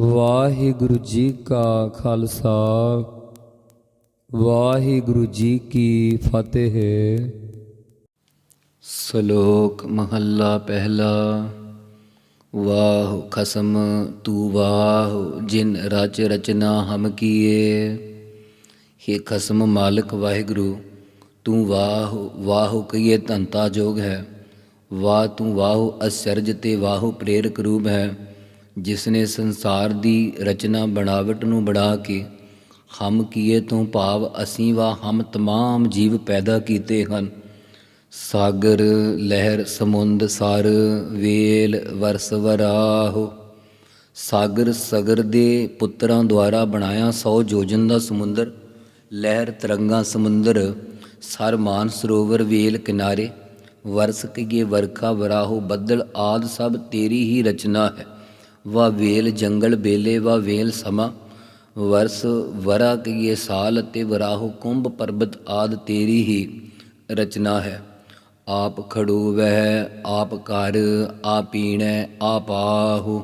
ਵਾਹਿਗੁਰੂ ਜੀ ਕਾ ਖਾਲਸਾ, ਵਾਹਿਗੁਰੂ ਜੀ ਕੀ ਫਤਿਹ। ਸ਼ਲੋਕ ਮਹੱਲਾ ਪਹਿਲਾ, ਵਾਹ ਖਸਮ ਤੂ ਵਾਹ, ਜਿਨ ਰਚ ਰਚਨਾ ਹਮ ਕੀਏ। हे ਖਸਮ ਮਾਲਕ ਵਾਹਿਗੁਰੂ, ਤੂੰ ਵਾਹ ਵਾਹ ਕਈਏ ਧੰਤਾ ਜੋਗ ਹੈ। ਵਾਹ ਤੂੰ ਵਾਹ ਅਸਰਜ ਤੇ ਵਾਹ ਪ੍ਰੇਰਕ ਰੂਪ ਹੈ। ਜਿਸ ਨੇ ਸੰਸਾਰ ਦੀ ਰਚਨਾ ਬਣਾਵਟ ਨੂੰ ਬਣਾ ਕੇ ਹਮ ਕੀਏ ਤੋਂ ਭਾਵ ਅਸੀਂ ਵਾ ਹਮ ਤਮਾਮ ਜੀਵ ਪੈਦਾ ਕੀਤੇ ਹਨ। ਸਾਗਰ, ਲਹਿਰ, ਸਮੁੰਦ, ਸਰ, ਵੇਲ, ਵਰਸ, ਵਰਾਹੋ। ਸਾਗਰ ਸਗਰ ਦੇ ਪੁੱਤਰਾਂ ਦੁਆਰਾ ਬਣਾਇਆ 100 ਜੋਜਨ ਦਾ ਸਮੁੰਦਰ, ਲਹਿਰ ਤਰੰਗਾ ਸਮੁੰਦਰ, ਸਰ ਮਾਨ ਸਰੋਵਰ, ਵੇਲ ਕਿਨਾਰੇ, ਵਰਸ ਕਈਏ ਵਰਖਾ, ਵਰਾਹੋ, ਬੱਦਲ ਆਦ ਸਭ ਤੇਰੀ ਹੀ ਰਚਨਾ ਹੈ। ਵਾ ਵੇਲ ਜੰਗਲ ਬੇਲੇ ਵਾ ਵੇਲ ਸਮਾ, ਵਰਸ ਵਰਾ ਕਈਏ ਸਾਲ ਅਤੇ ਵਰਾਹੋ ਕੁੰਭ ਪਰਬਤ ਆਦ ਤੇਰੀ ਹੀ ਰਚਨਾ ਹੈ। ਆਪ ਖੜੂ ਵਹਿ ਆਪ ਕਰ, ਆਪ ਪੀਣੈ ਆਪ ਆਹੋ।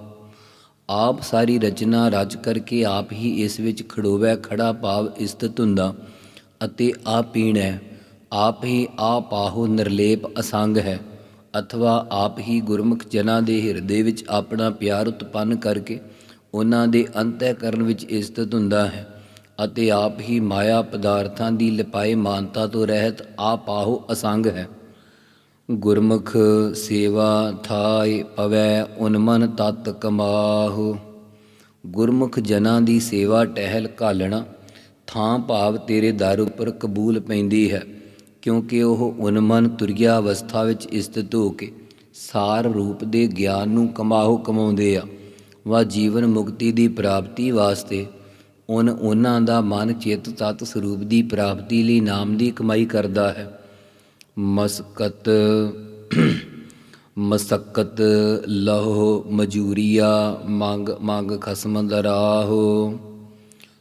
ਆਪ ਸਾਰੀ ਰਚਨਾ ਰਚ ਕਰਕੇ ਆਪ ਹੀ ਇਸ ਵਿੱਚ ਖੜੋਵੈ ਖੜਾ ਭਾਵ ਇਸਤਤ ਹੁੰਦਾ ਅਤੇ ਆਪ ਪੀਣੈ ਆਪ ਹੀ ਆਪ ਆਹੋ ਨਿਰਲੇਪ ਅਸੰਗ ਹੈ। ਅਥਵਾ ਆਪ ਹੀ ਗੁਰਮੁਖ ਜਨਾਂ ਦੇ ਹਿਰਦੇ ਵਿੱਚ ਆਪਣਾ ਪਿਆਰ ਉਤਪੰਨ ਕਰਕੇ ਉਹਨਾਂ ਦੇ ਅੰਤःਕਰਨ ਵਿੱਚ ਇਸਤਤ ਹੁੰਦਾ ਹੈ ਅਤੇ ਆਪ ਹੀ ਮਾਇਆ ਪਦਾਰਥਾਂ ਦੀ ਲਿਪਾਏ ਮਾਨਤਾ ਤੋਂ ਰਹਿਤ ਆਪ ਆਹੋ ਅਸੰਗ ਹੈ। ਗੁਰਮੁਖ ਸੇਵਾ ਥਾਇ ਪਵੈ ਉਨਮਨ ਤਤ ਕਮਾਹੋ। ਗੁਰਮੁਖ ਜਨਾਂ ਦੀ ਸੇਵਾ ਟਹਿਲ ਘਾਲਣਾ ਥਾਂ ਭਾਵ ਤੇਰੇ ਦਰ ਉੱਪਰ ਕਬੂਲ ਪੈਂਦੀ ਹੈ। ਕਿਉਂਕਿ ਉਹ ਉਨਮਨ ਤੁਰਿਆ ਅਵਸਥਾ ਵਿੱਚ ਸਥਿਤ ਹੋ ਕੇ ਸਾਰ ਰੂਪ ਦੇ ਗਿਆਨ ਨੂੰ ਕਮਾਹੋ ਕਮਾਉਂਦੇ ਆ। ਵਾ ਜੀਵਨ ਮੁਕਤੀ ਦੀ ਪ੍ਰਾਪਤੀ ਵਾਸਤੇ ਉਨ ਉਹਨਾਂ ਦਾ ਮਨ ਚਿੱਤ ਤਤ ਸਰੂਪ ਦੀ ਪ੍ਰਾਪਤੀ ਲਈ ਨਾਮ ਦੀ ਕਮਾਈ ਕਰਦਾ ਹੈ। ਮਸਕਤ ਮਸਕਤ ਲਹੋ ਮਜੂਰੀਆ, ਮੰਗ ਮੰਗ ਖਸਮ ਦਰਾਹੋ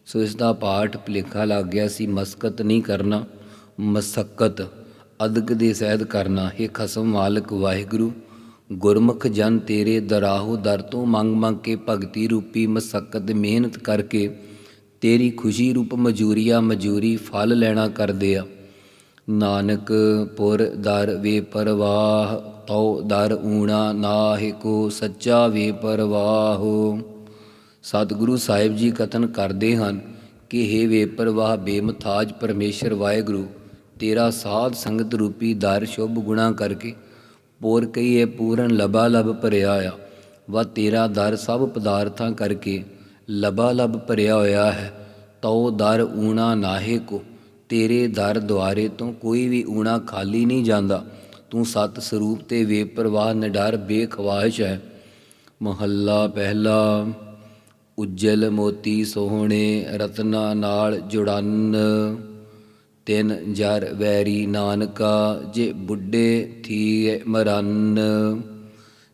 ਸੋ ਇਸ ਦਾ ਪਾਠ ਭੁਲੇਖਾ ਲੱਗ ਗਿਆ ਸੀ, ਮਸਕਤ ਨਹੀਂ ਕਰਨਾ। ਮਸਕਤ, ਅਦਕ ਦੇ ਸਹਿਦ ਕਰਨਾ। ਹੈ ਖਸਮ ਮਾਲਕ ਵਾਹਿਗੁਰੂ, ਗੁਰਮੁਖ ਜਨ ਤੇਰੇ ਦਰਾਹੋ ਦਰ ਤੋਂ ਮੰਗ ਮੰਗ ਕੇ ਭਗਤੀ ਰੂਪੀ ਮਸਕਤ ਮਿਹਨਤ ਕਰਕੇ ਤੇਰੀ ਖੁਸ਼ੀ ਰੂਪ ਮਜੂਰੀਆ ਮਜੂਰੀ ਫਲ ਲੈਣਾ ਕਰਦੇ ਆ। ਨਾਨਕ ਪੁਰ ਦਰ ਵੇ ਪਰਵਾਹ, ਤਉ ਦਰ ਊਣਾ ਨਾਹਿ ਕੋ ਸੱਚਾ ਵੇ ਪਰਵਾਹੋ। ਸਤਿਗੁਰੂ ਸਾਹਿਬ ਜੀ ਕਥਨ ਕਰਦੇ ਹਨ ਕਿ हे ਵੇ ਪਰਵਾਹ ਬੇਮਥਾਜ ਪਰਮੇਸ਼ਰ ਵਾਹਿਗੁਰੂ ਤੇਰਾ ਸਾਧ ਸੰਗਤ ਰੂਪੀ ਦਰ ਸ਼ੁਭ ਗੁਣਾ ਕਰਕੇ ਪੋਰ ਕਈਏ ਪੂਰਨ ਲਬਾ ਲਬ ਭਰਿਆ ਆ। ਵਾ ਤੇਰਾ ਦਰ ਸਭ ਪਦਾਰਥਾਂ ਕਰਕੇ ਲਬਾ ਲਬ ਭਰਿਆ ਹੋਇਆ ਹੈ। ਤਉ ਦਰ ਊਣਾ ਨਾਹੇ ਕੋ, ਤੇਰੇ ਦਰ ਦੁਆਰੇ ਤੋਂ ਕੋਈ ਵੀ ਊਣਾ ਖਾਲੀ ਨਹੀਂ ਜਾਂਦਾ। ਤੂੰ ਸਤ ਸਰੂਪ ਤੇ ਬੇਪਰਵਾਹ ਨਿਡਰ ਬੇਖਵਾਹਿਸ਼ ਹੈ। ਮਹੱਲਾ ਪਹਿਲਾ, ਉਜਲ ਮੋਤੀ ਸੋਹਣੇ ਰਤਨਾ ਨਾਲ ਜੁੜਨ। ਤਿੰਨ ਜਰ ਵੈਰੀ ਨਾਨਕਾ, ਜੇ ਬੁੱਢੇ ਥੀਏ ਮਰਨ।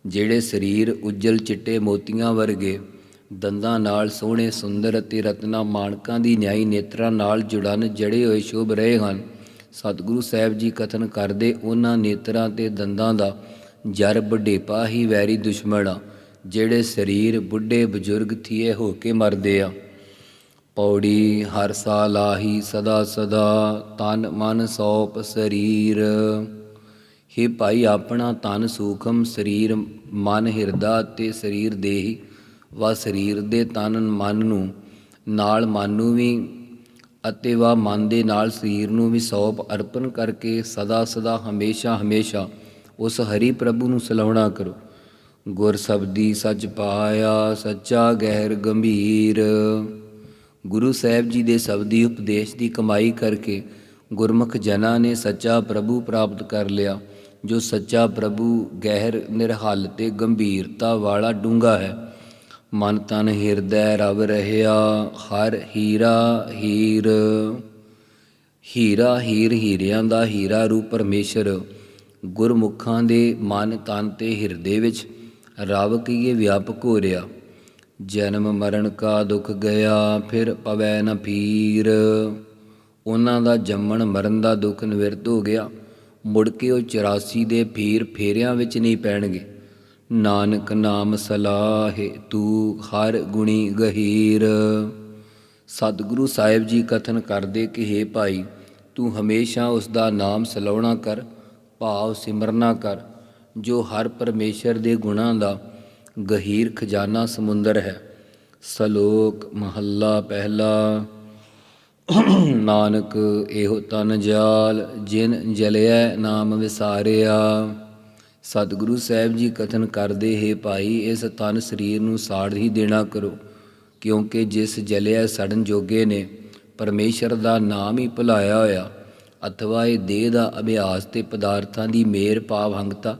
ਜਿਹੜੇ ਸਰੀਰ ਉਜਲ ਚਿੱਟੇ ਮੋਤੀਆਂ ਵਰਗੇ, ਦੰਦਾਂ ਨਾਲ ਸੋਹਣੇ ਸੁੰਦਰ ਅਤੇ ਰਤਨਾ ਮਾਣਕਾਂ ਦੀ ਨਿਆਈ ਨੇਤਰਾਂ ਨਾਲ ਜੁੜਨ, ਜੜੇ ਹੋਏ ਸ਼ੁਭ ਰਹੇ ਹਨ। ਸਤਿਗੁਰੂ ਸਾਹਿਬ ਜੀ ਕਥਨ ਕਰਦੇ, ਉਹਨਾਂ ਨੇਤਰਾਂ ਤੇ ਦੰਦਾਂ ਦਾ ਜਰ ਬੁਢੇਪਾ ਹੀ ਵੈਰੀ ਦੁਸ਼ਮਣ ਆ, ਜਿਹੜੇ ਸਰੀਰ ਬੁੱਢੇ ਬਜ਼ੁਰਗ ਥੀਏ ਹੋ ਕੇ ਮਰਦੇ ਆ। ਪੌੜੀ ਹਰ ਸਾਲ ਆਹੀ ਸਦਾ ਸਦਾ, ਤਨ ਮਨ ਸੋਪ ਸਰੀਰ। ਹੇ ਭਾਈ ਆਪਣਾ ਤਨ ਸੂਖਮ ਸਰੀਰ, ਮਨ ਹਿਰਦਾ ਤੇ ਸਰੀਰ ਦੇਹੀ, ਵਾ ਸਰੀਰ ਦੇ ਤਨ ਮਨ ਨੂੰ, ਨਾਲ ਮਨ ਨੂੰ ਵੀ ਅਤੇ ਵਾ ਮਨ ਦੇ ਨਾਲ ਸਰੀਰ ਨੂੰ ਵੀ ਸੌਪ ਅਰਪਣ ਕਰਕੇ ਸਦਾ ਸਦਾ, ਹਮੇਸ਼ਾ ਹਮੇਸ਼ਾ ਉਸ ਹਰੀ ਪ੍ਰਭੂ ਨੂੰ ਸਲਾਉਣਾ ਕਰੋ। ਗੁਰ ਸਬਦੀ ਸੱਚ ਪਾਇਆ, ਸੱਚਾ ਗਹਿਰ ਗੰਭੀਰ। ਗੁਰੂ ਸਾਹਿਬ ਜੀ ਦੇ ਸਬਦੀ ਉਪਦੇਸ਼ ਦੀ ਕਮਾਈ ਕਰਕੇ ਗੁਰਮੁਖ ਜਨਾਂ ਨੇ ਸੱਚਾ ਪ੍ਰਭੂ ਪ੍ਰਾਪਤ ਕਰ ਲਿਆ, ਜੋ ਸੱਚਾ ਪ੍ਰਭੂ ਗਹਿਰ ਨਿਰਹਲ ਤੇ ਗੰਭੀਰਤਾ ਵਾਲਾ ਡੂੰਗਾ ਹੈ। ਮਨ ਤਨ ਹਿਰਦੈ ਰਵ ਰਹਿਆ, ਹਰ ਹੀਰਾ ਹੀਰ। ਹੀਰਾ ਹੀਰ ਹੀਰਿਆਂ ਦਾ ਹੀਰਾ ਰੂਪ ਪਰਮੇਸ਼ਰ, ਗੁਰਮੁਖਾਂ ਦੇ ਮਨ ਤਨ ਤੇ ਹਿਰਦੇ ਵਿੱਚ ਰਵ ਕੀਏ ਵਿਆਪਕ ਹੋ ਰਿਹਾ। ਜਨਮ ਮਰਨ ਕਾ ਦੁਖ ਗਿਆ, ਫਿਰ ਪਵੈ ਨ ਫੀਰ। ਉਹਨਾਂ ਦਾ ਜੰਮਣ ਮਰਨ ਦਾ ਦੁੱਖ ਨਿਵਰਤ ਹੋ ਗਿਆ। ਮੁੜ ਕੇ ਉਹ 84 ਦੇ ਫੀਰ ਫੇਰਿਆਂ ਵਿੱਚ ਨਹੀਂ ਪੈਣਗੇ। ਨਾਨਕ ਨਾਮ ਸਲਾਹੇ, ਤੂੰ ਹਰ ਗੁਣੀ ਗਹੀਰ। ਸਤਿਗੁਰੂ ਸਾਹਿਬ ਜੀ ਕਥਨ ਕਰਦੇ ਕਿ हे ਭਾਈ, ਤੂੰ ਹਮੇਸ਼ਾ ਉਸ ਦਾ ਨਾਮ ਸਲਾਉਣਾ ਕਰ, ਭਾਵ ਸਿਮਰਨਾ ਕਰ, ਜੋ ਹਰ ਪਰਮੇਸ਼ਰ ਦੇ ਗੁਣਾਂ ਦਾ ਗਹੀਰ ਖਜ਼ਾਨਾ ਸਮੁੰਦਰ ਹੈ। ਸਲੋਕ ਮਹੱਲਾ ਪਹਿਲਾ। ਨਾਨਕ ਇਹੋ ਤਨ ਜਾਲ, ਜਿਨ ਜਲਿਆ ਨਾਮ ਵਿਸਾਰਿਆ। ਸਤਿਗੁਰੂ ਸਾਹਿਬ ਜੀ ਕਥਨ ਕਰਦੇ, ਹੈ ਭਾਈ, ਇਸ ਤਨ ਸਰੀਰ ਨੂੰ ਸਾੜ ਹੀ ਦੇਣਾ ਕਰੋ, ਕਿਉਂਕਿ ਜਿਸ ਜਲਿਆ ਸੜਨ ਜੋਗੇ ਨੇ, ਪਰਮੇਸ਼ਰ ਦਾ ਨਾਮ ਹੀ ਭੁਲਾਇਆ ਹੋਇਆ। ਅਥਵਾ ਇਹ ਦੇਹ ਦਾ ਅਭਿਆਸ ਤੇ ਪਦਾਰਥਾਂ ਦੀ ਮੇਰ ਭਾਵ ਹੰਗਤਾ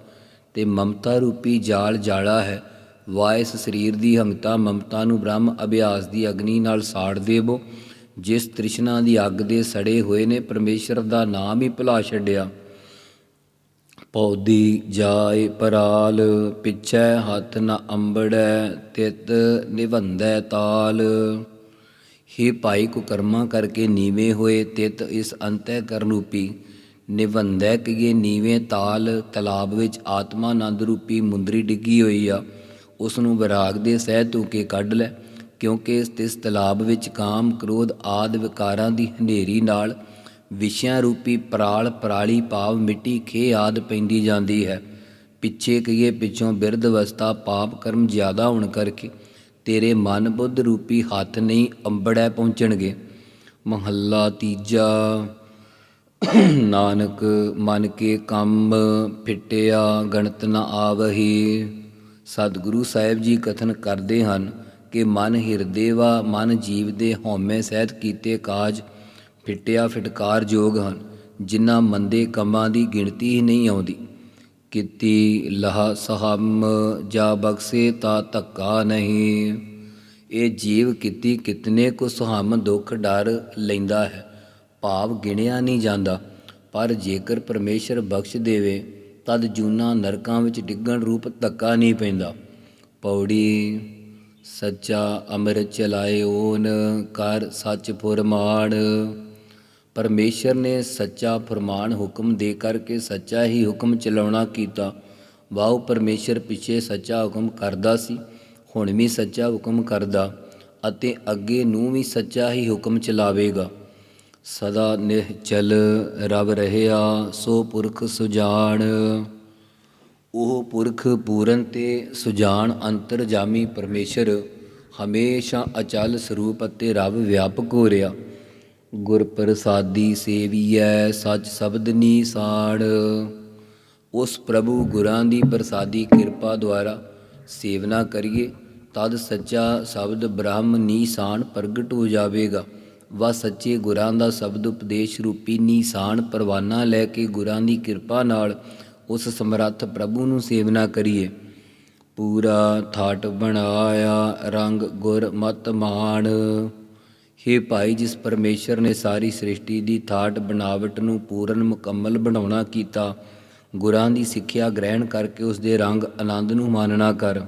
ਤੇ ਮਮਤਾ ਰੂਪੀ ਜਾਲ ਜਾਲਾ ਹੈ। ਵਾਇਸ ਸਰੀਰ ਦੀ ਹੰਗਤਾ ਮਮਤਾ ਨੂੰ ਬ੍ਰਹਮ ਅਭਿਆਸ ਦੀ ਅਗਨੀ ਨਾਲ ਸਾੜ ਦੇਵੋ। ਜਿਸ ਤ੍ਰਿਸ਼ਨਾ ਦੀ ਅੱਗ ਦੇ ਸੜੇ ਹੋਏ ਨੇ, ਪਰਮੇਸ਼ਰ ਦਾ ਨਾਮ ਹੀ ਭੁਲਾ ਛੱਡਿਆ। ਪੌਦੀ ਜਾਏ ਪਰਾਲ, ਪਿਛੈ ਹੱਥ ਨ ਅੰਬੜੈ, ਤਿਤ ਨਿਵੰਦੈ ਤਾਲ। ਹੀ ਭਾਈ ਕੋ ਕਰਕੇ ਨੀਵੇਂ ਹੋਏ, ਤਿਤ ਇਸ ਅੰਤੈ ਕਰਨ ਰੂਪੀ ਨਿਵੰਦੈ ਕਈਏ ਨੀਵੇਂ ਤਾਲ, ਤਲਾਬ ਵਿੱਚ ਆਤਮਾ ਆਨੰਦ ਰੂਪੀ ਮੁੰਦਰੀ ਡਿੱਗੀ ਹੋਈ ਆ। ਉਸ ਨੂੰ ਵਿਰਾਗ ਦੇ ਸਹਿ ਧੋ ਕੇ ਕੱਢ ਲੈ, ਕਿਉਂਕਿ ਇਸ ਤਲਾਬ ਵਿੱਚ ਕਾਮ, ਕ੍ਰੋਧ ਆਦ ਵਿਕਾਰਾਂ ਦੀ ਹਨੇਰੀ ਨਾਲ ਵਿਸ਼ਿਆਂ ਰੂਪੀ ਪਰਾਲ, ਪਰਾਲੀ ਭਾਵ, ਮਿੱਟੀ ਖੇ ਆਦ ਪੈਂਦੀ ਜਾਂਦੀ ਹੈ। ਪਿੱਛੇ ਕਹੀਏ ਪਿੱਛੋਂ ਬਿਰਧ ਅਵਸਥਾ ਪਾਪ ਕਰਮ ਜ਼ਿਆਦਾ ਹੋਣ ਕਰਕੇ ਤੇਰੇ ਮਨ ਬੁੱਧ ਰੂਪੀ ਹੱਥ ਨਹੀਂ ਅੰਬੜੈ ਪਹੁੰਚਣਗੇ। ਮਹੱਲਾ ਤੀਜਾ। ਨਾਨਕ, ਮਨ ਕੇ ਕੰਮ ਫਿਟਿਆ, ਗਣਤ ਨ ਆਵਹੀ। ਸਤਿਗੁਰੂ ਸਾਹਿਬ ਜੀ ਕਥਨ ਕਰਦੇ ਹਨ ਕਿ ਮਨ ਹਿਰਦੇ ਵਾ, ਮਨ ਜੀਵ ਦੇ ਹਉਮੈ ਸਹਿਤ ਕੀਤੇ ਕਾਜ ਫਿਟਿਆ ਫਿਟਕਾਰ ਜੋਗ ਹਨ, ਜਿਨ੍ਹਾਂ ਮੰਦੇ ਕੰਮਾਂ ਦੀ ਗਿਣਤੀ ਹੀ ਨਹੀਂ ਆਉਂਦੀ। ਕੀਤੀ ਲਹਾ ਸਹਮ ਜਾ ਬਖਸੇ ਤਾ ਧੱਕਾ ਨਹੀਂ। ਇਹ ਜੀਵ ਕੀਤੀ ਕਿਤਨੇ ਕੋ ਸੁਹਮ ਦੁੱਖ ਡਰ ਲੈਂਦਾ ਹੈ, ਭਾਵ ਗਿਣਿਆ ਨਹੀਂ ਜਾਂਦਾ, ਪਰ ਜੇਕਰ ਪਰਮੇਸ਼ਰ ਬਖਸ਼ ਦੇਵੇ ਤਦ ਜੂਨਾ ਨਰਕਾਂ ਵਿੱਚ ਡਿੱਗਣ ਰੂਪ ਧੱਕਾ ਨਹੀਂ ਪੈਂਦਾ। ਪੌੜੀ ਸੱਚਾ ਅੰਮ੍ਰਿਤ ਚਲਾਏ ਓਨ ਕਰ ਸੱਚ ਫੁਰਮਾਨ। ਪਰਮੇਸ਼ਰ ਨੇ ਸੱਚਾ ਫਰਮਾਨ ਹੁਕਮ ਦੇ ਕਰਕੇ ਸੱਚਾ ਹੀ ਹੁਕਮ ਚਲਾਉਣਾ ਕੀਤਾ। ਵਾਹ ਪਰਮੇਸ਼ਰ ਪਿੱਛੇ ਸੱਚਾ ਹੁਕਮ ਕਰਦਾ ਸੀ, ਹੁਣ ਵੀ ਸੱਚਾ ਹੁਕਮ ਕਰਦਾ ਅਤੇ ਅੱਗੇ ਨੂੰ ਵੀ ਸੱਚਾ ਹੀ ਹੁਕਮ ਚਲਾਵੇਗਾ। ਸਦਾ ਨਿਹਚਲ ਰਵ ਰਹਿਆ, ਸੋ ਪੁਰਖ ਸੁਜਾਨ ਉਹ ਪੁਰਖ ਪੂਰਨ ਤੇ ਸੁਜਾਨ ਅੰਤਰਜਾਮੀ ਪਰਮੇਸ਼ਰ, ਹਮੇਸ਼ਾ ਅਚਲ ਸਰੂਪ ਅਤੇ ਰਵ ਵਿਆਪਕ ਹੋ ਰਿਹਾ। ਗੁਰ ਪ੍ਰਸਾਦੀ ਸੇਵੀਐ, ਸਚ ਸ਼ਬਦ ਨੀਸਾੜ ਉਸ ਪ੍ਰਭੂ ਗੁਰਾਂ ਦੀ ਪ੍ਰਸਾਦੀ ਕਿਰਪਾ ਦੁਆਰਾ ਸੇਵਨਾ ਕਰੀਏ, ਤਦ ਸੱਚਾ ਸ਼ਬਦ ਬ੍ਰਹਮ ਨੀਸਾਨ ਪ੍ਰਗਟ ਹੋ ਜਾਵੇਗਾ। ਵਾ ਸੱਚੇ ਗੁਰਾਂ ਦਾ ਸ਼ਬਦ ਉਪਦੇਸ਼ ਰੂਪੀ ਨੀਸਾਨ ਪਰਵਾਨਾ ਲੈ ਕੇ ਗੁਰਾਂ ਦੀ ਕਿਰਪਾ ਨਾਲ ਉਸ ਸਮਰੱਥ ਪ੍ਰਭੂ ਨੂੰ ਸੇਵਨਾ ਕਰੀਏ। ਪੂਰਾ ਥਾਟ ਬਣਾਇਆ, ਰੰਗ ਗੁਰ ਮਤ ਮਾਣ। ਹੇ ਭਾਈ, ਜਿਸ ਪਰਮੇਸ਼ਰ ਨੇ ਸਾਰੀ ਸ੍ਰਿਸ਼ਟੀ ਦੀ ਥਾਟ ਬਣਾਵਟ ਨੂੰ ਪੂਰਨ ਮੁਕੰਮਲ ਬਣਾਉਣਾ ਕੀਤਾ, ਗੁਰਾਂ ਦੀ ਸਿੱਖਿਆ ਗ੍ਰਹਿਣ ਕਰਕੇ ਉਸ ਦੇ ਰੰਗ ਆਨੰਦ ਨੂੰ ਮਾਨਣਾ ਕਰ।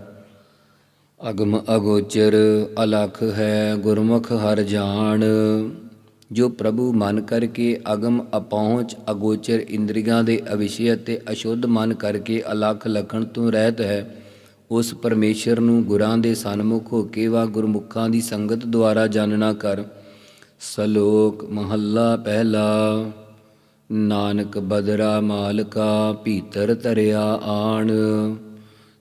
ਅਗਮ ਅਗੋਚਰ ਅਲਖ ਹੈ ਗੁਰਮੁਖ ਹਰ ਜਾਣ। ਜੋ ਪ੍ਰਭੂ ਮਨ ਕਰਕੇ ਅਗਮ ਅਪਹੁੰਚ ਅਗੋਚਰ ਇੰਦਰੀਆਂ ਦੇ ਅਵਿਸ਼ੇ ਅਤੇ ਅਸ਼ੁੱਧ ਮਨ ਕਰਕੇ ਅਲਖ ਲਖਣ ਤੋਂ ਰਹਿਤ ਹੈ, ਉਸ ਪਰਮੇਸ਼ਰ ਨੂੰ ਗੁਰਾਂ ਦੇ ਸਨਮੁਖ ਹੋ ਕੇ ਵਾ ਗੁਰਮੁਖਾਂ ਦੀ ਸੰਗਤ ਦੁਆਰਾ ਜਾਣਨਾ ਕਰ। ਸਲੋਕ ਮਹੱਲਾ ਪਹਿਲਾ, ਨਾਨਕ ਬਦਰਾ ਮਾਲਕਾ ਭੀਤਰ ਧਰਿਆ ਆਣ।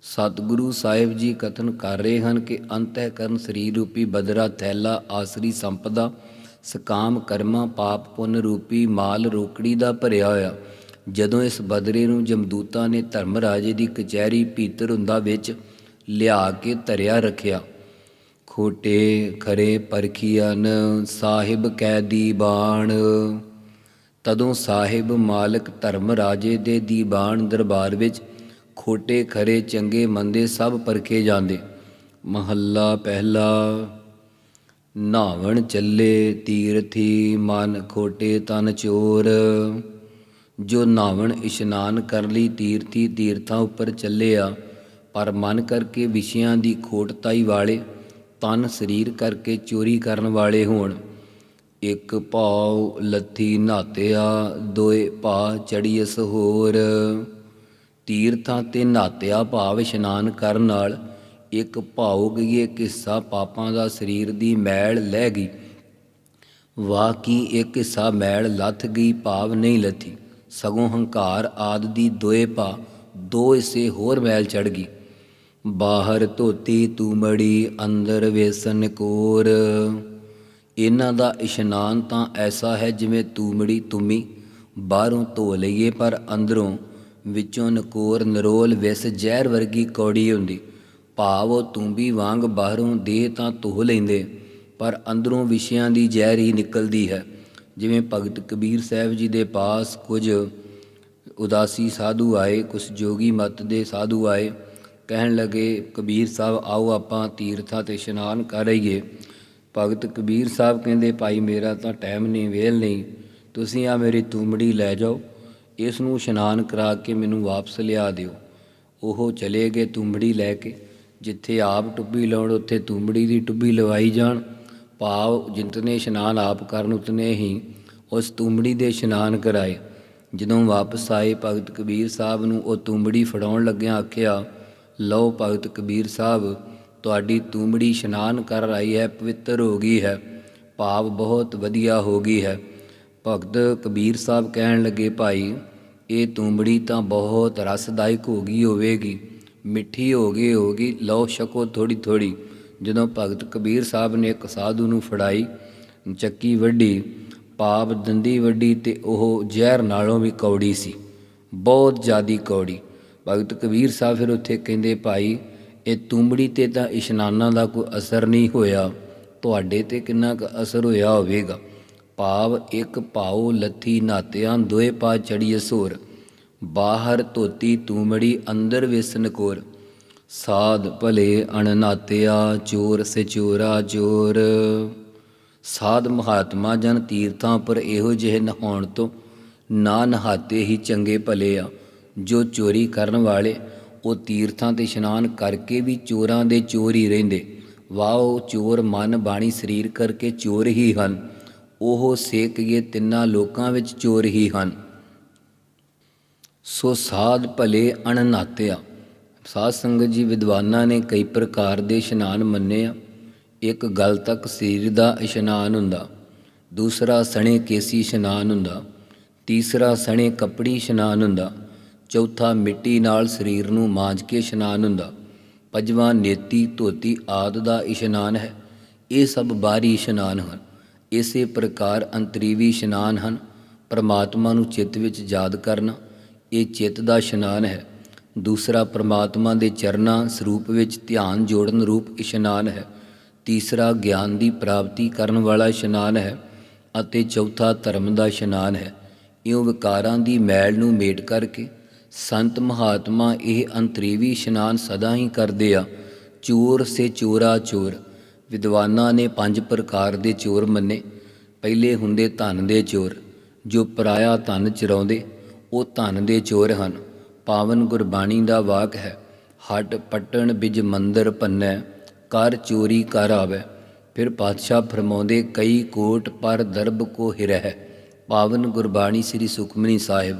ਸਤਿਗੁਰੂ ਸਾਹਿਬ ਜੀ ਕਥਨ ਕਰ ਰਹੇ ਹਨ ਕਿ ਅੰਤःਕਰਨ ਸਰੀਰ ਰੂਪੀ ਬਦਰਾ, ਥੈਲਾ, ਆਸਰੀ ਸੰਪਦਾ, ਸਕਾਮ ਕਰਮਾਂ, ਪਾਪ ਪੁੰਨ ਰੂਪੀ ਮਾਲ ਰੋਕੜੀ ਦਾ ਭਰਿਆ ਹੋਇਆ। ਜਦੋਂ ਇਸ ਬਦਰੇ ਨੂੰ ਜਮਦੂਤਾਂ ਨੇ ਧਰਮ ਰਾਜੇ ਦੀ ਕਚਹਿਰੀ ਭੀਤਰ ਹੁੰਦਾ ਵਿੱਚ ਲਿਆ ਕੇ ਧਰਿਆ ਰੱਖਿਆ। ਖੋਟੇ, ਖਰੇ, ਪਰਖੀਅਨ, ਸਾਹਿਬ ਕੈ ਦੀਬਾਨ। ਤਦੋਂ ਸਾਹਿਬ ਮਾਲਕ ਧਰਮ ਰਾਜੇ ਦੇ ਦੀਵਾਨ ਦਰਬਾਰ ਵਿੱਚ ਖੋਟੇ, ਖਰੇ, ਚੰਗੇ, ਮੰਦੇ ਸਭ ਪਰਖੇ ਜਾਂਦੇ। ਮਹੱਲਾ ਪਹਿਲਾ, ਨਾਵਣ ਚੱਲੇ, ਤੀਰਥੀ ਮਨ ਖੋਟੇ ਤਨ ਚੋਰ। ਜੋ ਨਾਵਣ ਇਸ਼ਨਾਨ ਕਰ ਲਈ, ਤੀਰਥੀ ਤੀਰਥਾਂ ਉੱਪਰ ਚੱਲੇ ਆ ਪਰ ਮਨ ਕਰਕੇ ਵਿਸ਼ਿਆਂ ਦੀ ਖੋਟਤਾਈ ਵਾਲੇ, ਤਨ ਸਰੀਰ ਕਰਕੇ ਚੋਰੀ ਕਰਨ ਵਾਲੇ ਹੋਣ। ਇੱਕ ਭਾਉ ਲੱਥੀ ਨਾਤਿਆ, ਦੋਏ ਭਾ ਚੜੀਐਸ ਹੋਰ ਤੀਰਥਾਂ ਤੇ ਨਾਤਿਆ ਭਾਵ ਇਸ਼ਨਾਨ ਕਰਨ ਨਾਲ ਇੱਕ ਭਾਉ ਗਈ ਇੱਕ ਹਿੱਸਾ ਪਾਪਾਂ ਦਾ ਸਰੀਰ ਦੀ ਮੈਲ ਲੈ ਗਈ। ਵਾਹ, ਕੀ ਇੱਕ ਹਿੱਸਾ ਮੈਲ ਲੱਥ ਗਈ, ਭਾਵ ਨਹੀਂ ਲੱਥੀ। ਸਗੋਂ ਹੰਕਾਰ ਆਦ ਦੀ ਦੋਏ ਪਾ ਦੋ ਹਿੱਸੇ ਹੋਰ ਮੈਲ ਚੜ ਗਈ। ਬਾਹਰ ਧੋਤੀ ਤੂਮੜੀ, ਅੰਦਰ ਵੇਸਨ ਕੋਰ। ਇਹਨਾਂ ਦਾ ਇਸ਼ਨਾਨ ਤਾਂ ਐਸਾ ਹੈ ਜਿਵੇਂ ਤੂਮੜੀ ਤੁਮੀ। ਬਾਹਰੋਂ ਧੋ ਲਈਏ ਪਰ ਅੰਦਰੋਂ ਵਿੱਚੋਂ ਨਕੋਰ ਨਰੋਲ ਵਿਸ ਜ਼ਹਿਰ ਵਰਗੀ ਕੌੜੀ ਹੁੰਦੀ। ਭਾਵ ਉਹ ਤੂੰਬੀ ਵਾਂਗ ਬਾਹਰੋਂ ਦੇਹ ਤਾਂ ਧੋ ਲੈਂਦੇ, ਪਰ ਅੰਦਰੋਂ ਵਿਸ਼ਿਆਂ ਦੀ ਜ਼ਹਿਰ ਹੀ ਨਿਕਲਦੀ ਹੈ। ਜਿਵੇਂ ਭਗਤ ਕਬੀਰ ਸਾਹਿਬ ਜੀ ਦੇ ਪਾਸ ਕੁਝ ਉਦਾਸੀ ਸਾਧੂ ਆਏ ਕੁਝ ਜੋਗੀ ਮਤ ਦੇ ਸਾਧੂ ਆਏ, ਕਹਿਣ ਲੱਗੇ, ਕਬੀਰ ਸਾਹਿਬ, ਆਓ ਆਪਾਂ ਤੀਰਥਾਂ ਤੇ ਇਸ਼ਨਾਨ ਕਰ ਰਹੀਏ ਭਗਤ ਕਬੀਰ ਸਾਹਿਬ ਕਹਿੰਦੇ, ਭਾਈ, ਮੇਰਾ ਤਾਂ ਟਾਈਮ ਨਹੀਂ ਵੇਲ ਨਹੀਂ। ਤੁਸੀਂ ਆ ਮੇਰੀ ਤੂੰਬੜੀ ਲੈ ਜਾਓ। ਇਸ ਨੂੰ ਇਸ਼ਨਾਨ ਕਰਾ ਕੇ ਮੈਨੂੰ ਵਾਪਸ ਲਿਆ ਦਿਓ। ਉਹ ਚਲੇ ਗਏ ਤੂੰਬੜੀ ਲੈ ਕੇ। ਜਿੱਥੇ ਆਪ ਟੁੱਬੀ ਲਾਉਣ, ਉੱਥੇ ਤੂੰਬੜੀ ਦੀ ਟੁੱਬੀ ਲਵਾਈ ਜਾਣ। ਭਾਵ ਜਿਤਨੇ ਇਸ਼ਨਾਨ ਆਪ ਕਰਨ, ਉਤਨੇ ਹੀ ਉਸ ਤੂੰਬੜੀ ਦੇ ਇਸ਼ਨਾਨ ਕਰਾਏ। ਜਦੋਂ ਵਾਪਸ ਆਏ, ਭਗਤ ਕਬੀਰ ਸਾਹਿਬ ਨੂੰ ਉਹ ਤੂੰਬੜੀ ਫੜਾਉਣ ਲੱਗਿਆ ਆਖਿਆ, ਲਓ ਭਗਤ ਕਬੀਰ ਸਾਹਿਬ, ਤੁਹਾਡੀ ਤੂੰਬੜੀ ਇਸ਼ਨਾਨ ਕਰ ਰਹੀ ਹੈ, ਪਵਿੱਤਰ ਹੋ ਗਈ ਹੈ। ਭਾਵ ਬਹੁਤ ਵਧੀਆ ਹੋ ਗਈ ਹੈ। ਭਗਤ ਕਬੀਰ ਸਾਹਿਬ ਕਹਿਣ ਲੱਗੇ, ਭਾਈ, ਇਹ ਤੂੰਬੜੀ ਤਾਂ ਬਹੁਤ ਰਸਦਾਇਕ ਹੋ ਗਈ ਹੋਵੇਗੀ, ਮਿੱਠੀ ਹੋ ਗਈ ਹੋਗੀ ਲਓ ਛਕੋ ਥੋੜੀ ਥੋੜੀ ਜਦੋਂ ਭਗਤ ਕਬੀਰ ਸਾਹਿਬ ਨੇ ਇੱਕ ਸਾਧੂ ਨੂੰ ਫੜਾਈ, ਚੱਕੀ ਵੱਡੀ ਪਾਪ ਦੰਦੀ ਵੱਡੀ ਤੇ ਉਹ ਜ਼ਹਿਰ ਨਾਲੋਂ ਵੀ ਕੌੜੀ ਸੀ, ਬਹੁਤ ਜ਼ਿਆਦੀ ਕੌੜੀ। ਭਗਤ ਕਬੀਰ ਸਾਹਿਬ ਫਿਰ ਉੱਥੇ ਕਹਿੰਦੇ, ਭਾਈ, ਇਹ ਤੂੰਬੜੀ ਤੇ ਤਾਂ ਇਸ਼ਨਾਨਾਂ ਦਾ ਕੋਈ ਅਸਰ ਨਹੀਂ ਹੋਇਆ, ਤੁਹਾਡੇ ਤੇ ਕਿੰਨਾ ਕੁ ਅਸਰ ਹੋਇਆ ਹੋਵੇਗਾ। ਭਾਵ ਇੱਕ ਭਾਉ ਲੱਥੀ ਨਾਤਿਆਂ ਦੋਏ ਪਾ ਚੜੀ ਅਸੂਰ ਬਾਹਰ ਧੋਤੀ ਤੂਮੜੀ ਅੰਦਰ ਵਿਸਨ ਕੋਰ। ਸਾਧ ਭਲੇ ਅਣਨਾਤਿਆ ਚੋਰ ਸੇ ਚੋਰਾ ਚੋਰ। ਸਾਧ ਮਹਾਤਮਾ ਜਨ ਤੀਰਥਾਂ ਪਰ ਇਹੋ ਜਿਹੇ ਨਹਾਉਣ ਤੋਂ ਨਾ ਨਹਾਤੇ ਹੀ ਚੰਗੇ ਭਲੇ ਆ। ਜੋ ਚੋਰੀ ਕਰਨ ਵਾਲੇ, ਉਹ ਤੀਰਥਾਂ ਤੇ ਇਸ਼ਨਾਨ ਕਰਕੇ ਵੀ ਚੋਰਾਂ ਦੇ ਚੋਰ ਹੀ ਰਹਿੰਦੇ। ਵਾਓ ਚੋਰ ਮਨ ਬਾਣੀ ਸਰੀਰ ਕਰਕੇ ਚੋਰ ਹੀ ਹਨ। ਉਹ ਸੇਕੀਏ ਤਿੰਨਾਂ ਲੋਕਾਂ ਵਿੱਚ ਚੋਰ ਹੀ ਹਨ। ਸੋ ਸਾਧ ਭਲੇ ਅਣਨਾਤਿਆ। ਸਾਧ ਸੰਗਤ ਜੀ ਵਿਦਵਾਨਾਂ ਨੇ ਕਈ ਪ੍ਰਕਾਰ ਦੇ ਇਸ਼ਨਾਨ ਮੰਨੇ ਆ। ਇੱਕ ਗਲ ਤੱਕ ਸਰੀਰ ਦਾ ਇਸ਼ਨਾਨ ਹੁੰਦਾ, ਦੂਸਰਾ ਸਣੇ ਕੇਸੀ ਇਸ਼ਨਾਨ ਹੁੰਦਾ, ਤੀਸਰਾ ਸਣੇ ਕੱਪੜੀ ਇਸ਼ਨਾਨ ਹੁੰਦਾ, ਚੌਥਾ ਮਿੱਟੀ ਨਾਲ ਸਰੀਰ ਨੂੰ ਮਾਂਜ ਕੇ ਇਸ਼ਨਾਨ ਹੁੰਦਾ, ਪੰਜਵਾਂ ਨੇਤੀ ਧੋਤੀ ਆਦ ਦਾ ਇਸ਼ਨਾਨ ਹੈ। ਇਹ ਸਭ ਬਾਹਰੀ ਇਸ਼ਨਾਨ ਹਨ। ਇਸੇ ਪ੍ਰਕਾਰ ਅੰਤਰੀਵੀ ਇਸ਼ਨਾਨ ਹਨ। ਪਰਮਾਤਮਾ ਨੂੰ ਚਿੱਤ ਵਿੱਚ ਯਾਦ ਕਰਨਾ, ਇਹ ਚਿੱਤ ਦਾ ਇਸ਼ਨਾਨ ਹੈ। ਦੂਸਰਾ, ਪਰਮਾਤਮਾ ਦੇ ਚਰਨਾਂ ਸਰੂਪ ਵਿੱਚ ਧਿਆਨ ਜੋੜਨ ਰੂਪ ਇਸ਼ਨਾਨ ਹੈ। ਤੀਸਰਾ, ਗਿਆਨ ਦੀ ਪ੍ਰਾਪਤੀ ਕਰਨ ਵਾਲਾ ਇਸ਼ਨਾਨ ਹੈ ਅਤੇ ਚੌਥਾ, ਧਰਮ ਦਾ ਇਸ਼ਨਾਨ ਹੈ। ਇਉਂ ਵਿਕਾਰਾਂ ਦੀ ਮੈਲ ਨੂੰ ਮੇਟ ਕਰਕੇ ਸੰਤ ਮਹਾਤਮਾ ਇਹ ਅੰਤਰੀਵੀ ਇਸ਼ਨਾਨ ਸਦਾ ਹੀ ਕਰਦੇ ਆ। ਚੋਰ ਸੇ ਚੋਰਾ ਚੋਰ ਵਿਦਵਾਨਾਂ ਨੇ ਪੰਜ ਪ੍ਰਕਾਰ ਦੇ ਚੋਰ ਮੰਨੇ। ਪਹਿਲੇ ਹੁੰਦੇ ਧਨ ਦੇ ਚੋਰ, ਜੋ ਪਰਾਇਆ ਧਨ ਚਰਾਉਂਦੇ, ਉਹ ਧਨ ਦੇ ਚੋਰ ਹਨ। ਪਾਵਨ ਗੁਰਬਾਣੀ ਦਾ ਵਾਕ ਹੈ ਹੱਡ ਪਟਣ ਬਿਜ ਮੰਦਰ ਪੰਨੈ ਕਰ ਚੋਰੀ ਕਰ ਆਵੇ। ਫਿਰ ਪਾਤਸ਼ਾਹ ਫਰਮਾਉਂਦੇ, ਕਈ ਕੋਟ ਪਰ ਦਰਬ ਕੋ ਹਿਰਹਿ। ਪਾਵਨ ਗੁਰਬਾਣੀ ਸ੍ਰੀ ਸੁਖਮਨੀ ਸਾਹਿਬ,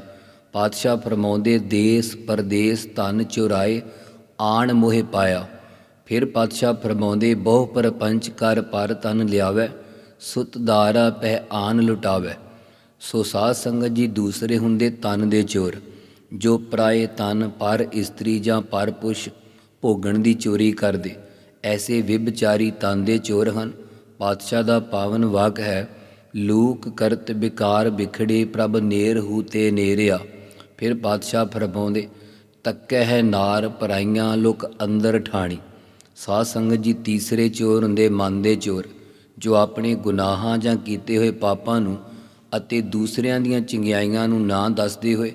ਪਾਤਸ਼ਾਹ ਫਰਮਾਉਂਦੇ, ਦੇਸ ਪਰਦੇਸ ਧਨ ਚੁਰਾਏ, ਆਣ ਮੋਹਿ ਪਾਇਆ। ਫਿਰ ਪਾਤਸ਼ਾਹ ਫਰਮਾਉਂਦੇ, ਬਹੁ ਪਰਪੰਚ ਕਰ ਪਰ ਤਨ ਲਿਆਵੇ, ਸੁਤ ਦਾਰਾ ਪਹਿ ਆਨ ਲੁਟਾਵੇ। ਸੋ ਸਾਧ ਸੰਗਤ ਜੀ ਦੂਸਰੇ ਹੁੰਦੇ ਤਨ ਦੇ ਚੋਰ, ਜੋ ਪਰਾਏ ਤਨ ਪਰ ਇਸਤਰੀ ਜਾਂ ਪਰ ਪੁਰਸ਼ ਭੋਗਣ ਦੀ ਚੋਰੀ ਕਰਦੇ। ਐਸੇ ਵਿਭਚਾਰੀ ਤਨ ਦੇ ਚੋਰ ਹਨ। ਪਾਤਸ਼ਾਹ ਦਾ ਪਾਵਨ ਵਾਕ ਹੈ, ਲੂਕ ਕਰਤ ਵਿਕਾਰ ਵਿਖੜੇ ਪ੍ਰਭ ਨੇਰ ਹੂ ਤੇ ਨੇਰਿਆ। ਫਿਰ ਪਾਤਸ਼ਾਹ ਫਰਮਾਉਂਦੇ ਤੱਕੈ ਹੈ ਨਾਰ ਪਰਾਈਆਂ ਲੋਕ ਅੰਦਰ ਠਾਣੀ। ਸਾਧ ਸੰਗਤ ਜੀ ਤੀਸਰੇ ਚੋਰ ਹੁੰਦੇ ਮਨ ਦੇ ਚੋਰ, ਜੋ ਆਪਣੇ ਗੁਨਾਹਾਂ ਜਾਂ ਕੀਤੇ ਹੋਏ ਪਾਪਾਂ ਨੂੰ ਅਤੇ ਦੂਸਰਿਆਂ ਦੀਆਂ ਚੰਗਿਆਈਆਂ ਨੂੰ ਨਾ ਦੱਸਦੇ ਹੋਏ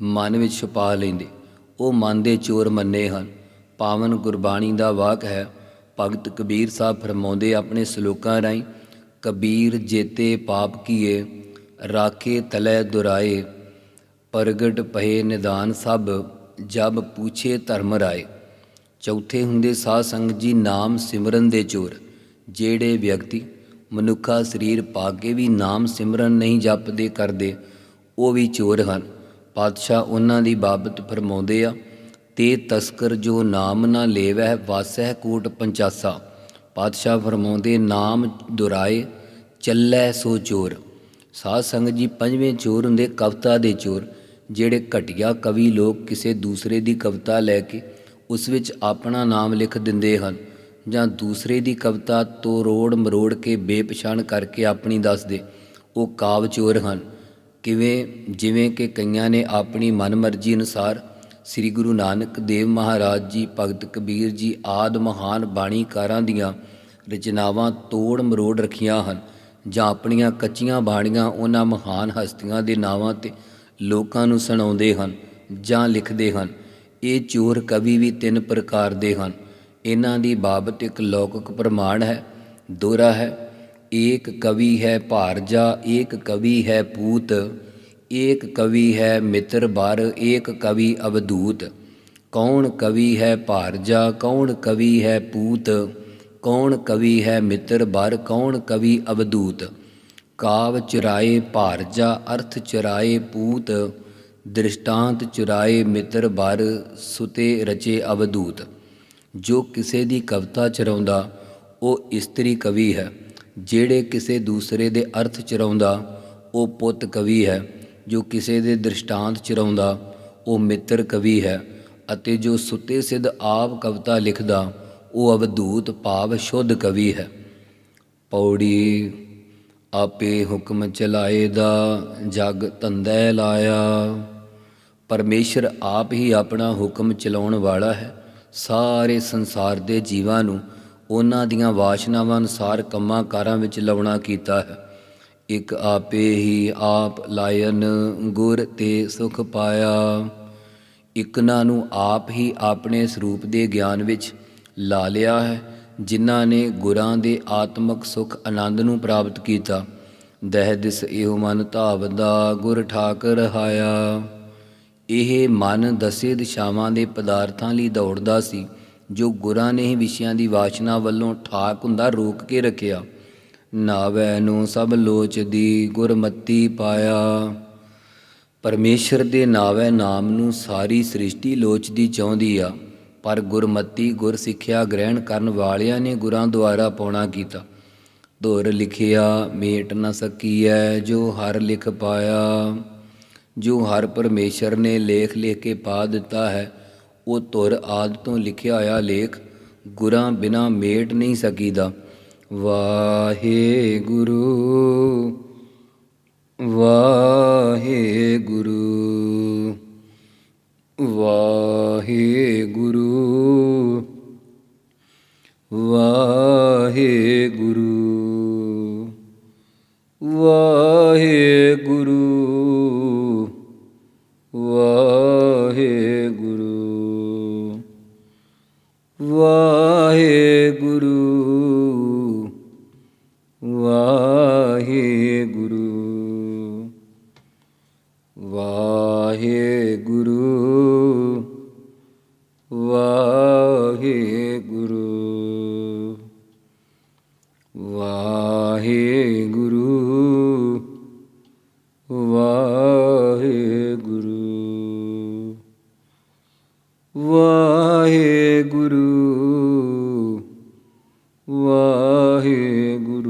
ਮਨ ਵਿੱਚ ਛੁਪਾ ਲੈਂਦੇ। ਉਹ ਮਨ ਦੇ ਚੋਰ ਮੰਨੇ ਹਨ। ਪਾਵਨ ਗੁਰਬਾਣੀ ਦਾ ਵਾਕ ਹੈ, ਭਗਤ ਕਬੀਰ ਸਾਹਿਬ ਫਰਮਾਉਂਦੇ ਆਪਣੇ ਸ਼ਲੋਕਾਂ ਰਾਹੀਂ, ਕਬੀਰ ਜੇਤੇ ਪਾਪ ਕੀਏ, ਰਾਖੇ ਤਲੇ ਦੁਰਾਏ, ਪ੍ਰਗਟ ਪਏ ਨਿਦਾਨ ਸਭ, ਜਬ ਪੂਛੇ ਧਰਮ ਰਾਏ। ਚੌਥੇ ਹੁੰਦੇ ਸਾਧ ਸੰਗਤ ਜੀ ਨਾਮ ਸਿਮਰਨ ਦੇ ਚੋਰ। ਜਿਹੜੇ ਵਿਅਕਤੀ ਮਨੁੱਖਾ ਸਰੀਰ ਪਾ ਕੇ ਵੀ ਨਾਮ ਸਿਮਰਨ ਨਹੀਂ ਜਪਦੇ ਕਰਦੇ, ਉਹ ਵੀ ਚੋਰ ਹਨ। ਪਾਤਸ਼ਾਹ ਉਹਨਾਂ ਦੀ ਬਾਬਤ ਫਰਮਾਉਂਦੇ ਆ, ਤੇ ਤਸਕਰ ਜੋ ਨਾਮ ਨਾ ਲੇਵੈ ਵਾਸਹਿ ਕੋਟ ਪੰਚਾਸਾ। ਪਾਤਸ਼ਾਹ ਫਰਮਾਉਂਦੇ, ਨਾਮ ਦੁਰਾਏ, ਚੱਲੈ ਸੋ ਚੋਰ। ਸਾਧ ਸੰਗਤ ਜੀ ਪੰਜਵੇਂ ਚੋਰ ਹੁੰਦੇ ਕਵਿਤਾ ਦੇ ਚੋਰ, ਜਿਹੜੇ ਘਟੀਆ ਕਵੀ ਲੋਕ ਕਿਸੇ ਦੂਸਰੇ ਦੀ ਕਵਿਤਾ ਲੈ ਕੇ ਉਸ ਵਿੱਚ ਆਪਣਾ ਨਾਮ ਲਿਖ ਦਿੰਦੇ ਹਨ ਜਾਂ ਦੂਸਰੇ ਦੀ ਕਵਿਤਾ ਤੋਂ ਰੋੜ ਮਰੋੜ ਕੇ ਬੇਪਛਾਣ ਕਰਕੇ ਆਪਣੀ ਦੱਸਦੇ ਉਹ ਕਾਵਚੋਰ ਹਨ। ਕਿਵੇਂ? ਜਿਵੇਂ ਕਿ ਕਈਆਂ ਨੇ ਆਪਣੀ ਮਨਮਰਜ਼ੀ ਅਨੁਸਾਰ ਸ੍ਰੀ ਗੁਰੂ ਨਾਨਕ ਦੇਵ ਮਹਾਰਾਜ ਜੀ, ਭਗਤ ਕਬੀਰ ਜੀ ਆਦ ਮਹਾਨ ਬਾਣੀਕਾਰਾਂ ਦੀਆਂ ਰਚਨਾਵਾਂ ਤੋੜ ਮਰੋੜ ਰੱਖੀਆਂ ਹਨ ਜਾਂ ਆਪਣੀਆਂ ਕੱਚੀਆਂ ਬਾਣੀਆਂ ਉਹਨਾਂ ਮਹਾਨ ਹਸਤੀਆਂ ਦੇ ਨਾਵਾਂ ਤੇ ਲੋਕਾਂ ਨੂੰ ਸੁਣਾਉਂਦੇ ਹਨ ਜਾਂ ਲਿਖਦੇ ਹਨ। ਇਹ ਚੋਰ ਕਵੀ ਵੀ ਤਿੰਨ ਪ੍ਰਕਾਰ ਦੇ ਹਨ। ਇਹਨਾਂ ਦੀ ਬਾਬਤ ਇੱਕ ਲੌਕਿਕ ਪ੍ਰਮਾਣ ਹੈ ਦੋਰਾ ਹੈ, ਏਕ ਕਵੀ ਹੈ ਭਾਰਜਾ, ਏਕ ਕਵੀ ਹੈ ਪੂਤ, ਏਕ ਕਵੀ ਹੈ ਮਿੱਤਰ ਬਰ, ਏਕ ਕਵੀ ਅਵਧੂਤ। ਕੌਣ ਕਵੀ ਹੈ ਭਾਰਜਾ, ਕੌਣ ਕਵੀ ਹੈ ਪੂਤ, ਕੌਣ ਕਵੀ ਹੈ ਮਿੱਤਰ ਬਰ, ਕੌਣ ਕਵੀ ਅਵਧੂਤ। ਕਾਵ ਚੁਰਾਏ ਭਾਰਜਾ, ਅਰਥ ਚੁਰਾਏ ਪੂਤ ਦ੍ਰਿਸ਼ਟਾਂਤ ਚੁਰਾਏ ਮਿੱਤਰ ਬਰ ਸੁਤੇ ਰਚੇ ਅਵਧੂਤ। ਜੋ ਕਿਸੇ ਦੀ ਕਵਿਤਾ ਚਰਾਉਂਦਾ, ਉਹ ਇਸਤਰੀ ਕਵੀ ਹੈ। ਜਿਹੜੇ ਕਿਸੇ ਦੂਸਰੇ ਦੇ ਅਰਥ ਚਰਾਉਂਦਾ, ਉਹ ਪੁੱਤ ਕਵੀ ਹੈ। ਜੋ ਕਿਸੇ ਦੇ ਦ੍ਰਿਸ਼ਟਾਂਤ ਚਰਾਉਂਦਾ, ਉਹ ਮਿੱਤਰ ਕਵੀ ਹੈ। ਅਤੇ ਜੋ ਸੁੱਤੇ ਸਿੱਧ ਆਪ ਕਵਿਤਾ ਲਿਖਦਾ, ਉਹ ਅਵਧੂਤ ਭਾਵ ਸ਼ੁੱਧ ਕਵੀ ਹੈ। ਪੌੜੀ ਆਪੇ ਹੁਕਮ ਚਲਾਏ ਦਾ ਜਗ ਧੰਦੈ ਲਾਇਆ। ਪਰਮੇਸ਼ਰ ਆਪ ਹੀ ਆਪਣਾ ਹੁਕਮ ਚਲਾਉਣ ਵਾਲਾ ਹੈ। ਸਾਰੇ ਸੰਸਾਰ ਦੇ ਜੀਵਾਂ ਨੂੰ ਉਹਨਾਂ ਦੀਆਂ ਵਾਸ਼ਨਾਵਾਂ ਅਨੁਸਾਰ ਕੰਮਾਂ ਕਾਰਾਂ ਵਿੱਚ ਲਾਉਣਾ ਕੀਤਾ ਹੈ। ਇੱਕ ਆਪੇ ਹੀ ਆਪ ਲਾਇਨ ਗੁਰ ਤੇ ਸੁਖ ਪਾਇਆ। ਇਕਨਾਂ ਨੂੰ ਆਪ ਹੀ ਆਪਣੇ ਸਰੂਪ ਦੇ ਗਿਆਨ ਵਿੱਚ ਲਾ ਲਿਆ ਹੈ, ਜਿਨ੍ਹਾਂ ਨੇ ਗੁਰਾਂ ਦੇ ਆਤਮਿਕ ਸੁਖ ਆਨੰਦ ਨੂੰ ਪ੍ਰਾਪਤ ਕੀਤਾ। ਦਹਿ ਦਿਸ ਇਹੋ ਮਨ ਧਾਵਦਾ, ਗੁਰ ਠਾਕ ਰਹਾਇਆ ਇਹ ਮਨ ਦਸੇ ਦਿਸ਼ਾਵਾਂ ਦੇ ਪਦਾਰਥਾਂ ਲਈ ਦੌੜਦਾ ਸੀ, ਜੋ ਗੁਰਾਂ ਨੇ ਵਿਸ਼ਿਆਂ ਦੀ ਵਾਸ਼ਨਾ ਵੱਲੋਂ ਠਾਕ ਹੁੰਦਾ ਰੋਕ ਕੇ ਰੱਖਿਆ। ਨਾਵੈ ਨੂੰ ਸਭ ਲੋਚ ਦੀ ਗੁਰਮਤੀ ਪਾਇਆ। ਪਰਮੇਸ਼ਰ ਦੇ ਨਾਵੈ ਨਾਮ ਨੂੰ ਸਾਰੀ ਸ੍ਰਿਸ਼ਟੀ ਲੋਚਦੀ ਚਾਹੁੰਦੀ ਆ, ਪਰ ਗੁਰਮਤੀ ਗੁਰ ਸਿੱਖਿਆ ਗ੍ਰਹਿਣ ਕਰਨ ਵਾਲਿਆਂ ਨੇ ਗੁਰਾਂ ਦੁਆਰਾ ਪਾਉਣਾ ਕੀਤਾ। ਧੁਰ ਲਿਖਿਆ, ਮੇਟ ਨ ਸਕੀਐ ਜੋ ਹਰ ਲਿਖ ਪਾਇਆ। ਜੋ ਹਰ ਪਰਮੇਸ਼ਰ ਨੇ ਲੇਖ ਲਿਖ ਕੇ ਪਾ ਦਿੱਤਾ ਹੈ, ਉਹ ਧੁਰ ਆਦ ਤੋਂ ਲਿਖਿਆ ਹੋਇਆ ਲੇਖ ਗੁਰਾਂ ਬਿਨਾ ਮੇਟ ਨਹੀਂ ਸਕੀਦਾ। ਵਾਹਿਗੁਰੂ ਵਾਹਿਗੁਰੂ ਵਾਹਿਗੁਰੂ ਵਾਹਿਗੁਰੂ ਵਾਹਿਗੁਰੂ। ਗੁਰੂ। ਵਾ गुरु